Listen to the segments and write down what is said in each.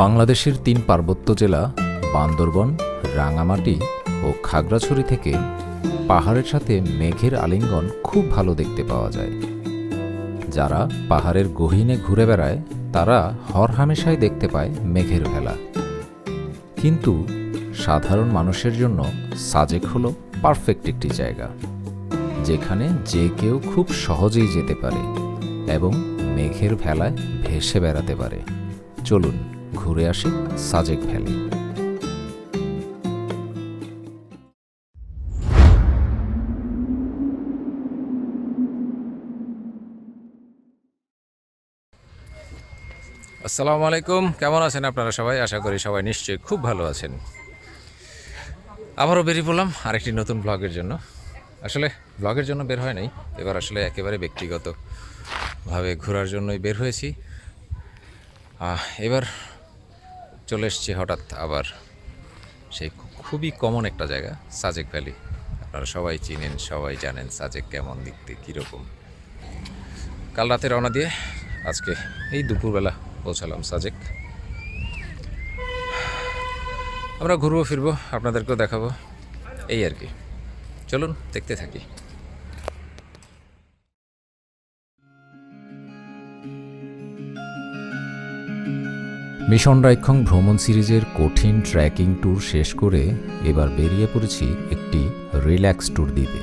বাংলাদেশের তিন পার্বত্য জেলা, বান্দরবন, রাঙামাটি ও খাগড়াছড়ি থেকে পাহাড়ের সাথে মেঘের আলিঙ্গন খুব ভালো দেখতে পাওয়া যায়। যারা পাহাড়ের গহীনে ঘুরে বেড়ায়, তারা হরহামেশাই দেখতে পায় মেঘের ভেলা। কিন্তু সাধারণ মানুষের জন্য সাজেক হল পারফেক্ট একটি জায়গা, যেখানে যে কেউ খুব সহজেই যেতে পারে এবং মেঘের ভেলায় ভেসে বেড়াতে পারে। চলুন ঘুরে আসি সাজেক ভ্যালি। আসসালামু আলাইকুম। কেমন আছেন আপনারা সবাই? আশা করি সবাই নিশ্চয়ই খুব ভালো আছেন। আবারও বেরিয়ে পড়লাম আরেকটি নতুন ব্লগের জন্য। আসলে ব্লগের জন্য বের হয় নাই। এবার আসলে একেবারে ব্যক্তিগতভাবে ঘোরার জন্যই বের হয়েছি। এবার চলে এসছি হঠাৎ আবার। সেই খুবই কমন একটা জায়গা সাজেক ভ্যালি আপনারা সবাই চিনেন, সবাই জানেন সাজেক কেমন, দেখতে কীরকম। কাল রাতে রওনা দিয়ে আজকে এই দুপুরবেলা পৌঁছালাম সাজেক আমরা ঘুরবো, ফিরবো, আপনাদেরকেও দেখাবো, এই আর কি। চলুন, দেখতে থাকি। মিশন রাইক্ষং ভ্রমণ সিরিজের কঠিন ট্র্যাকিং ট্যুর শেষ করে এবার বেরিয়ে পড়েছি একটি রিল্যাক্স ট্যুর দিতে।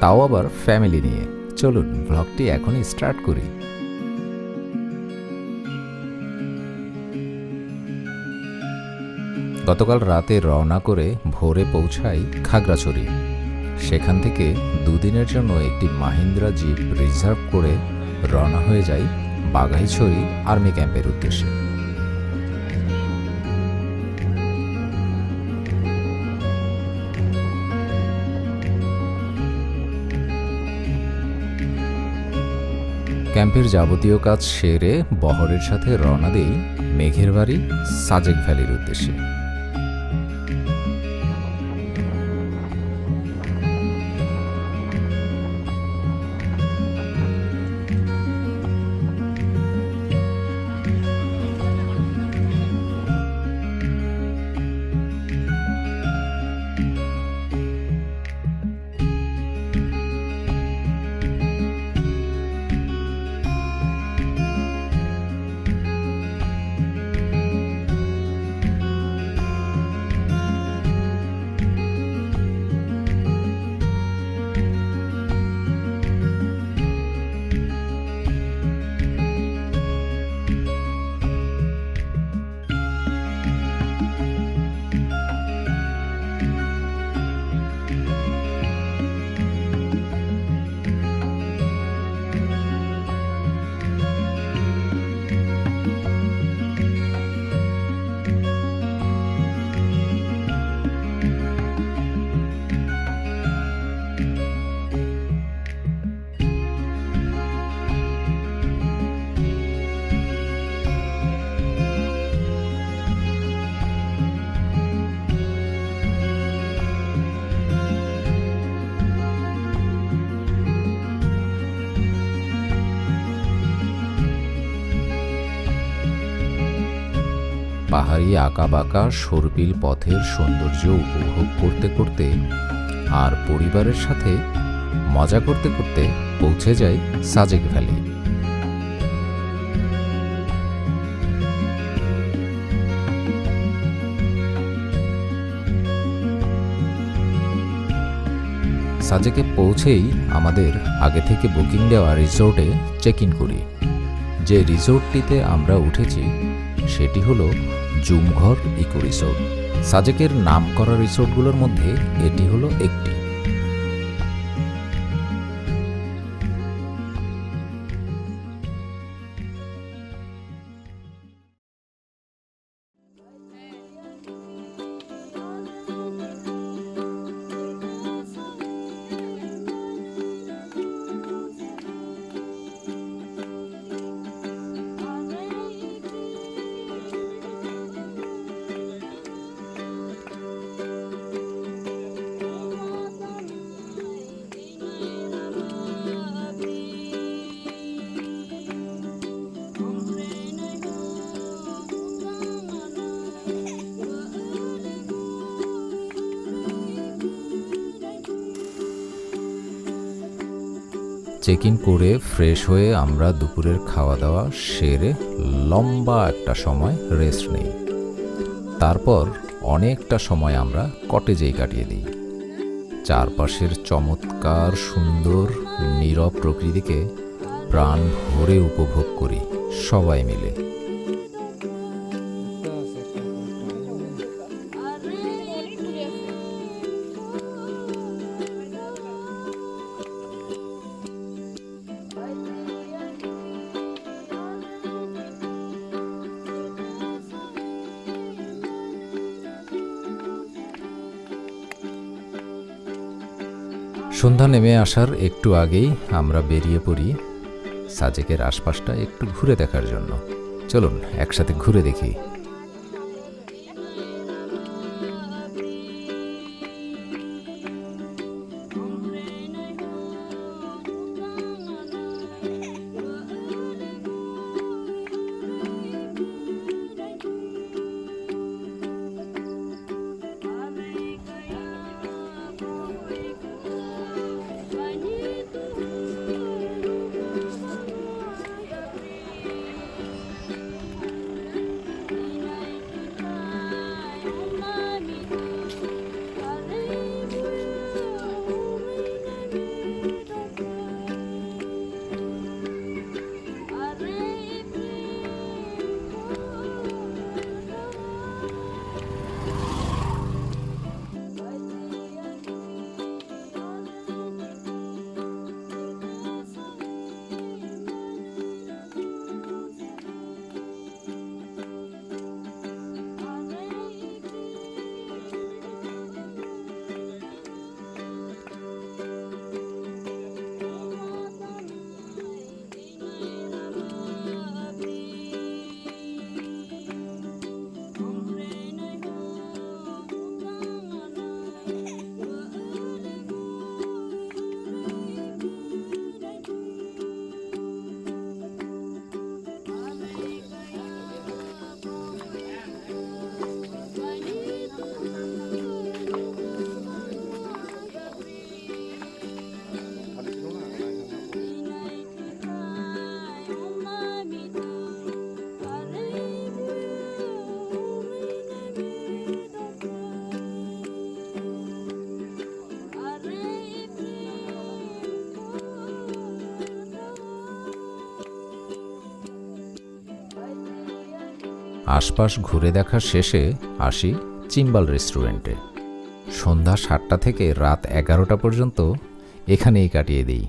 তাও আবার ফ্যামিলি নিয়ে। চলুন, ব্লগটি এখনই স্টার্ট করি। গতকাল রাতে রওনা করে ভোরে পৌঁছাই খাগড়াছড়ি। সেখান থেকে দুদিনের জন্য একটি মাহিন্দ্রা জিপ রিজার্ভ করে রওনা হয়ে যাই বাঘাইছড়ি আর্মি ক্যাম্পের উদ্দেশ্যে। ক্যাম্পের যাবতীয় কাজ সেরে বহরের সাথে রওনা দেই মেঘের বাড়ি সাজেক ভ্যালির উদ্দেশ্যে। পাহাড়ি আঁকাবাঁকা সরপিল পথের সৌন্দর্য উপভোগ করতে করতে আর পরিবারের সাথে মজা করতে করতে পৌঁছে যায় সাজেক ভ্যালি। সাজেকে পৌঁছেই আমাদের আগে থেকে বুকিং দেওয়া রিসোর্টে চেক ইন করি। যে রিসোর্টটিতে আমরা উঠেছি, সেটি হলো জুমঘর ইকো রিসোর্ট। সাজেকের নাম করা রিসোর্টগুলোর মধ্যে এটি হলো একটি। চেক ইন করে ফ্রেশ হয়ে আমরা দুপুরের খাওয়া দাওয়া সেরে লম্বা একটা সময় রেস্ট নেই। তারপর অনেকটা সময় আমরা কটেজেই কাটিয়ে দিই। চারপাশের চমৎকার, সুন্দর, নীরব প্রকৃতিকে প্রাণ ভরে উপভোগ করি সবাই মিলে। সন্ধ্যা নেমে আসার একটু আগেই আমরা বেরিয়ে পড়ি সাজেকের আশপাশটা একটু ঘুরে দেখার জন্য। চলুন, একসাথে ঘুরে দেখি। আশপাশ ঘুরে দেখা শেষে আসি চিম্বাল রেস্টুরেন্টে। সন্ধ্যা সাতটা থেকে রাত এগারোটা পর্যন্ত এখানেই কাটিয়ে দিই।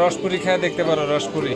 রসপুরি খেয়ে দেখতে পারো রসপুরি।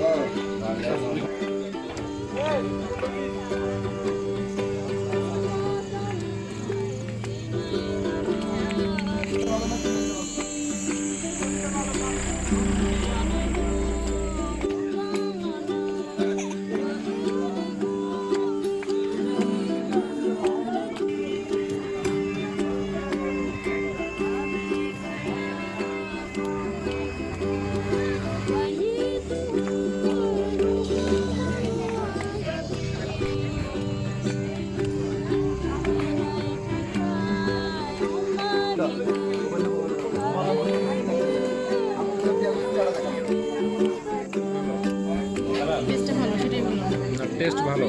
টেস্ট ভালো।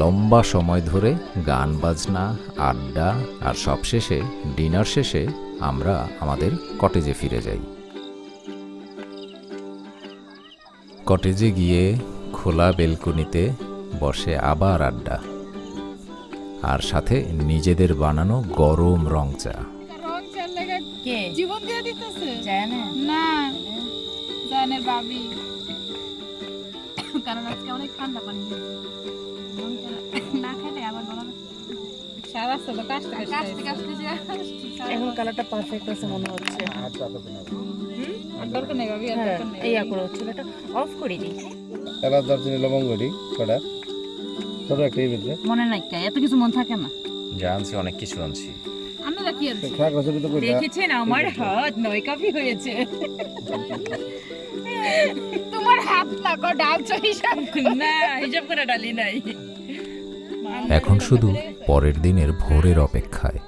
লম্বা সময় ধরে গান বাজনা আড্ডা আর সবশেষে ডিনার শেষে আমরা আমাদের কটেজে ফিরে যাই। কটেজে গিয়ে খোলা বেলকনিতে বসে আবার আড্ডা। আর সাথে নিজেদের বানানো গরম রং চা রং চাল লাগা কে জীবন দিয়ে দিতেছে জানে? না জানের বাবি কারণ আজকে অনেক ঠান্ডা পানি না খেলে আবার গলা সারা সব কাশতে কাশতে কাশতে এখন কালারটা পারফেক্ট আছে মনে হচ্ছে। আর দরকার নেই হ্যাঁ দরকার নেই। এই করে অফ করে দিই। এলাচ দারচিনি লবঙ্গটি কটা? ছোট একটা মনে নাই এত কিছু মন থাকে না। যা আনছি অনেক কিছু আনছি। আমি রাখি আর খাক রসুন তো কইলা দেখেছেন আমার হাত নয় কপি হয়েছে। তোমার হাত লাগো ডালছো হিসাব না হিসাব করে ডালি নাই। এখন শুধু পরের দিনের ভোরের অপেক্ষায়।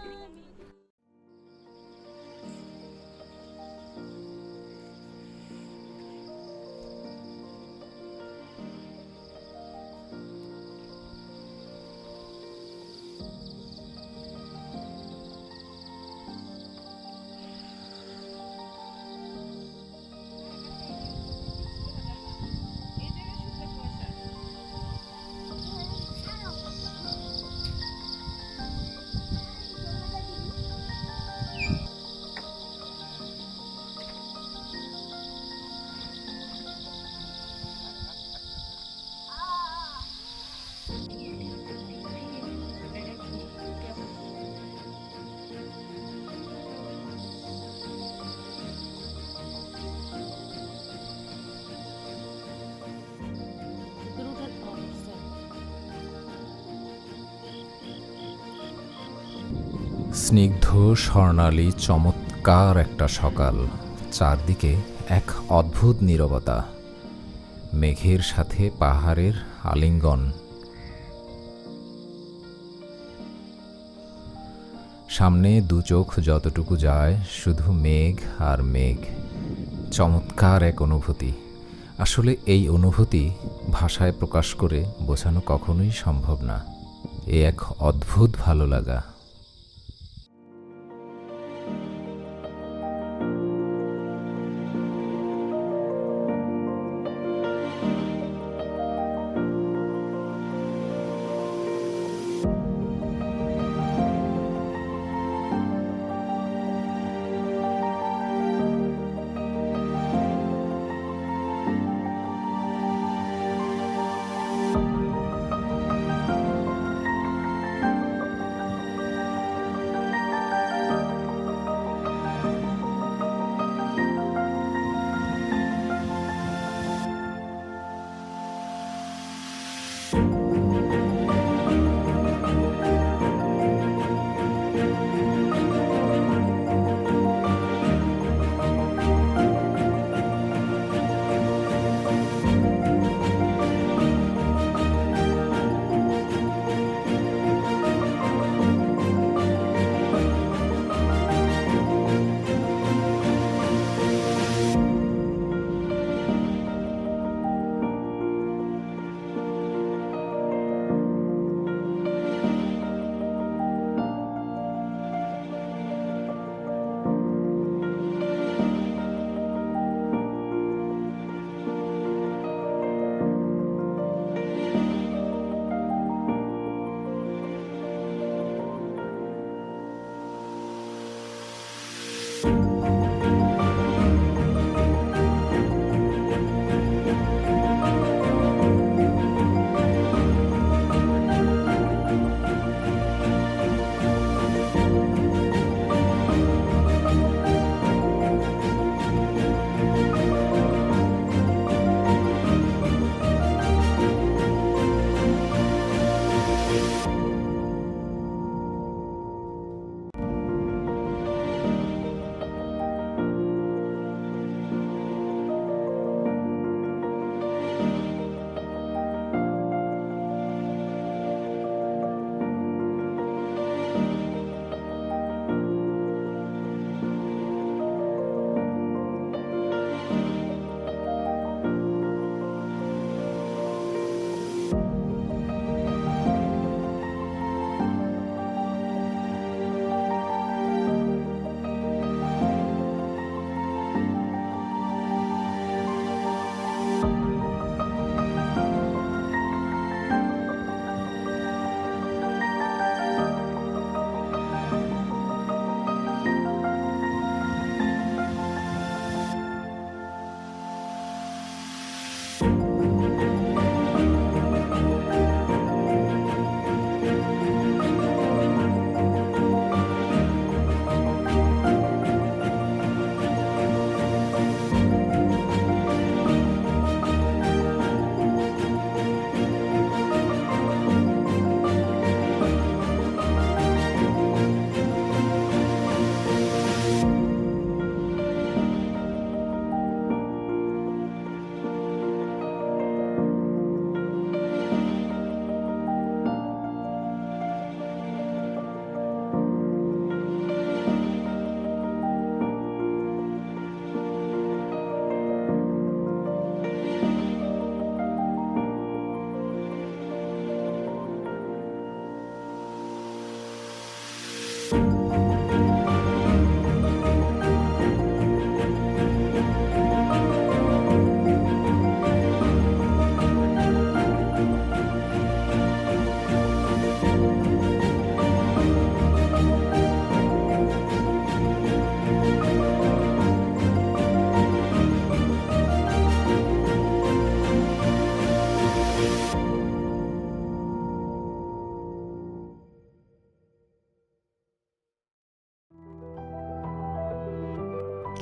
স্নিগ্ধ স্বর্ণালী চমৎকার একটা সকাল। চারদিকে এক অদ্ভুত নীরবতা। মেঘের সাথে পাহাড়ের আলিঙ্গন। সামনে দু চোখ যতটুকু যায় শুধু মেঘ আর মেঘ। চমৎকার এক অনুভূতি। আসলে এই অনুভূতি ভাষায় প্রকাশ করে বোঝানো কখনোই সম্ভব না। এ এক অদ্ভুত ভালো লাগা।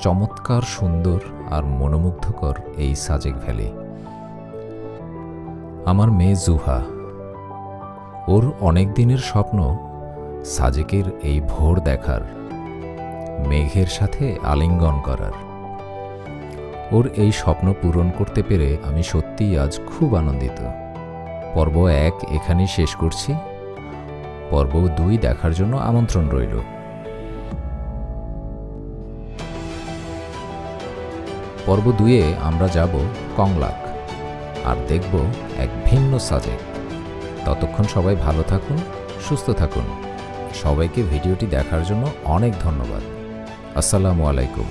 চমৎকার, সুন্দর আর মনোমুগ্ধকর এই সাজেক ভ্যালি। আমার মেয়ে জুহা, ওর অনেক দিনের স্বপ্ন সাজেকের এই ভোর দেখার, মেঘের সাথে আলিঙ্গন করার। ওর এই স্বপ্ন পূরণ করতে পেরে আমি সত্যিই আজ খুব আনন্দিত। পর্ব এক এখানেই শেষ করছি। পর্ব দুই দেখার জন্য আমন্ত্রণ রইল। পর্ব দুয়ে আমরা যাব কংলাক আর দেখব এক ভিন্ন সাজেক ততক্ষণ সবাই ভালো থাকুন, সুস্থ থাকুন। সবাইকে ভিডিওটি দেখার জন্য অনেক ধন্যবাদ। আসসালামু আলাইকুম।